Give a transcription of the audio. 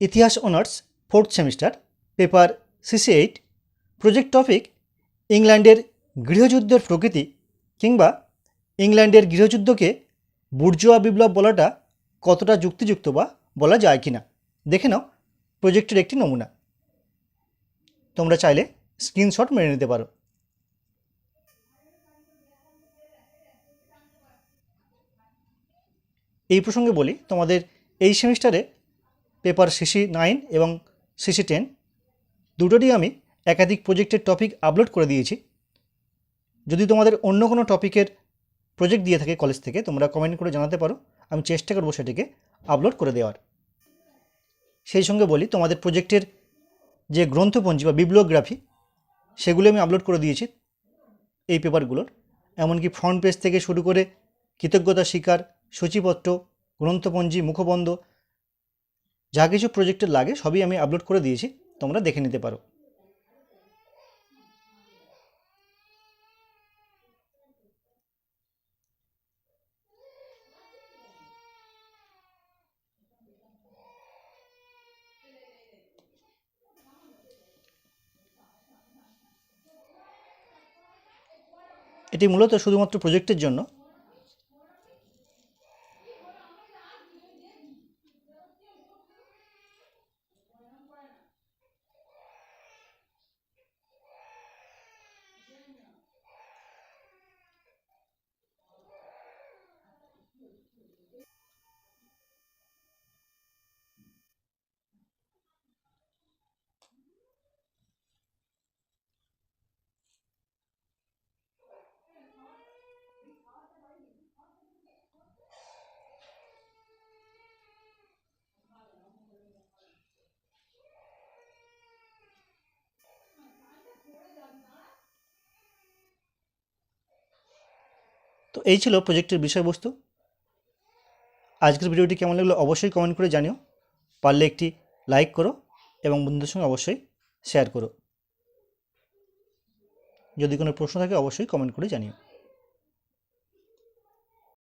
ইতিহাস honours fourth semester, paper CC eight project topic, ইংল্যান্ডের গৃহযুদ্ধের প্রকৃতি কিংবা ইংল্যান্ডের গৃহযুদ্ধকে বুর্জোয়া বিপ্লব বলাটা কতটা যুক্তিযুক্ত বা বলা যায় কি না দেখে নাও প্রজেক্টের একটি নমুনা। তোমরা চাইলে স্ক্রিনশট মেনে নিতে পারো। এই প্রসঙ্গে বলি, তোমাদের এই সেমিস্টারে পেপার সিসি নাইন এবং সিসি টেন, দুটোরই আমি একাধিক প্রজেক্টের টপিক আপলোড করে দিয়েছি। যদি তোমাদের অন্য কোনো টপিকের প্রজেক্ট দিয়ে থাকে কলেজ থেকে, তোমরা কমেন্ট করে জানাতে পারো। আমি চেষ্টা করব সেটিকে আপলোড করে দেওয়ার। সেই সঙ্গে বলি, তোমাদের প্রজেক্টের যে গ্রন্থপঞ্জি বা বিব্লিওগ্রাফি সেগুলো আমি আপলোড করে দিয়েছি এই পেপারগুলোর। এমনকি ফ্রন্ট পেজ থেকে শুরু করে কৃতজ্ঞতা শিকার সূচিপত্র, গ্রন্থপঞ্জি, মুখবন্ধ যা কিছু প্রজেক্টের লাগে সবই আমি আপলোড করে দিয়েছি, তোমরা দেখে নিতে পারো। এটি মূলত শুধুমাত্র প্রজেক্টের জন্য। তো এই ছিল প্রজেক্টের বিষয়বস্তু। আজকের ভিডিওটি কেমন লাগল অবশ্যই কমেন্ট করে জানিও। পারলে একটি লাইক করো এবং বন্ধুদের সঙ্গে অবশ্যই শেয়ার করো। যদি কোনো প্রশ্ন থাকে অবশ্যই কমেন্ট করে জানিও।